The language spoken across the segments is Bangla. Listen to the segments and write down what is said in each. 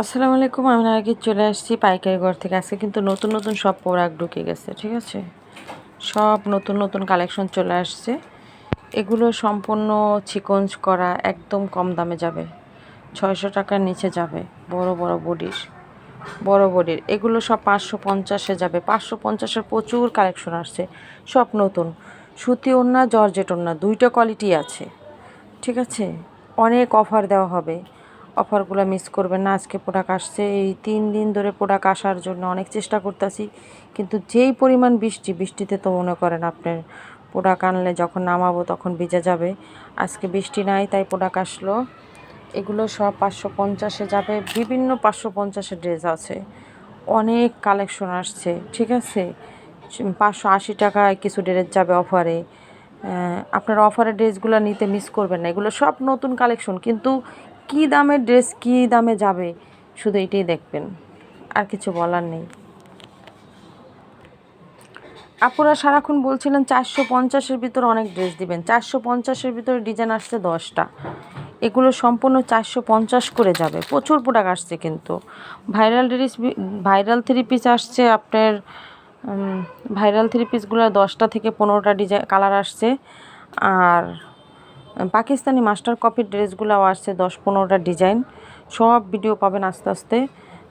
আসসালামু আলাইকুম, আমি আগে চলে আসছি পাইকারি ঘর থেকে। আজকে কিন্তু নতুন নতুন সব প্রোডাক্ট ঢুকে গেছে, ঠিক আছে? সব নতুন নতুন কালেকশন চলে আসছে। এগুলো সম্পূর্ণ চিকঞ্জ করা একদম কম দামে যাবে। ছয়শো টাকার নিচে যাবে, বড় বড় বডির বড় বডির। এগুলো সব পাঁচশো পঞ্চাশে যাবে। পাঁচশো পঞ্চাশের প্রচুর কালেকশন আসছে, সব নতুন। সুতি ওড়না, জর্জেট ওড়না, দুইটা কোয়ালিটি আছে, ঠিক আছে? অনেক অফার দেওয়া হবে। অফারগুলো মিস করবেন না। আজকে প্রোডাক্ট আসছে। এই তিন দিন ধরে প্রোডাক্ট আসার জন্য অনেক চেষ্টা করতেছি। কিন্তু যেই পরিমাণ বৃষ্টি, বৃষ্টিতে তো মনে করেন আপনার প্রোডাক্ট আনলে যখন নামাবো তখন ভিজে যাবে। আজকে বৃষ্টি নাই, তাই প্রোডাক্ট আসলো। এগুলো সব পাঁচশো পঞ্চাশে যাবে। বিভিন্ন পাঁচশো পঞ্চাশের ড্রেস আছে। অনেক কালেকশন আসছে, ঠিক আছে? পাঁচশো আশি টাকায় কিছু ড্রেস যাবে অফারে। আপনার অফারের ড্রেসগুলো নিতে মিস করবেন না। এগুলো সব নতুন কালেকশন। কিন্তু কী দামের ড্রেস কী দামে যাবে? শুধু এটাই দেখবেন। আর কিছু বলার নেই। আপুরা সারাক্ষণ বলছিলেন চারশো পঞ্চাশের ভিতরে অনেক ড্রেস দিবেন। চারশো পঞ্চাশের ভিতরে ডিজাইন আসছে দশটা। এগুলো সম্পূর্ণ চারশো পঞ্চাশ করে যাবে। প্রচুর প্রোডাক্ট আসছে কিন্তু। Viral dress viral three piece আসছে আপনার ভাইরাল থ্রি পিসগুলো দশটা থেকে পনেরোটা ডিজাইন কালার আসছে। আর পাকিস্তানি মাস্টার কপির ড্রেসগুলোও আসছে, দশ পনেরোটা ডিজাইন। সব ভিডিও পাবেন আস্তে আস্তে।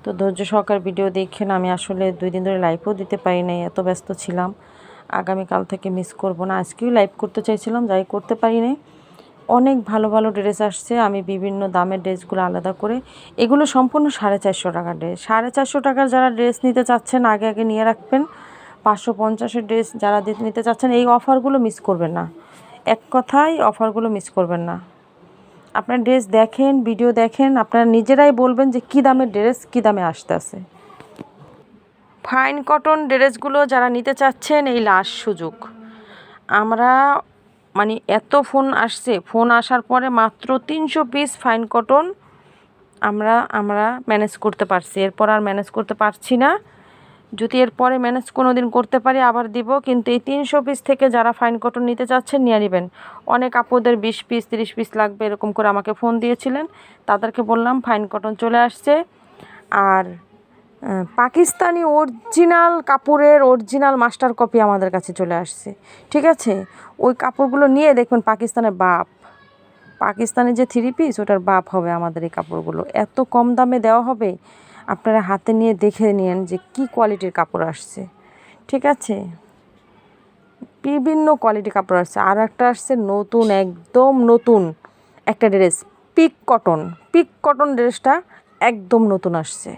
তো ধৈর্য সহকার ভিডিও দেখেন, আমি আসলে দুই দিন ধরে লাইভও দিতে পারি নাই, এত ব্যস্ত ছিলাম। আগামীকাল থেকে মিস করব না। আজকেও লাইভ করতে চাইছিলাম, যাই করতে পারি নাই। অনেক ভালো ভালো ড্রেস আসছে। আমি বিভিন্ন দামের ড্রেসগুলো আলাদা করে, এগুলো সম্পূর্ণ সাড়ে চারশো টাকার ড্রেস। সাড়ে চারশো টাকার যারা ড্রেস নিতে চাচ্ছেন, আগে আগে নিয়ে রাখবেন। পাঁচশো পঞ্চাশের ড্রেস যারা নিতে চাচ্ছেন, এই অফারগুলো মিস করবেন না। এক কথায় অফারগুলো মিস করবেন না। আপনার ড্রেস দেখেন ভিডিও দেখেন, আপনারা নিজেরাই বলবেন যে কী দামের ড্রেস কী দামে আসতে আছে। ফাইন কটন ড্রেসগুলো যারা নিতে চাচ্ছেন, এই লাস্ট সুযোগ। আমরা মানে এত ফোন আসছে ফোন আসার পরে মাত্র তিনশো পিস ফাইন কটন আমরা আমরা ম্যানেজ করতে পারছি। এরপর আর ম্যানেজ করতে পারছি না। যদি এরপরে ম্যানেজ কোনো দিন করতে পারি, আবার দিব। কিন্তু এই তিনশো পিস থেকে যারা ফাইন কটন নিতে চাচ্ছেন, নিয়ে নেবেন। অনেক আপুদের বিশ পিস তিরিশ পিস লাগবে, এরকম করে আমাকে ফোন দিয়েছিলেন। তাদেরকে বললাম ফাইন কটন চলে আসছে। আর পাকিস্তানি অরিজিনাল কাপড়ের অরিজিনাল মাস্টার কপি আমাদের কাছে চলে আসছে। ঠিক আছে? ওই কাপড়গুলো নিয়ে দেখবেন পাকিস্তানের বাপ। পাকিস্তানের যে থ্রি পিস ওটার বাপ হবে আমাদের এই কাপড়গুলো। এত কম দামে দেওয়া হবে? আপনারা হাতে নিয়ে দেখে নিন যে কি কোয়ালিটির কাপড় আসছে। ঠিক আছে? বিভিন্ন কোয়ালিটির কাপড় আসছে। আর একটা আসছে নতুন, একদম নতুন একটা dress, pique cotton. Pique cotton ড্রেসটা একদম নতুন আসছে।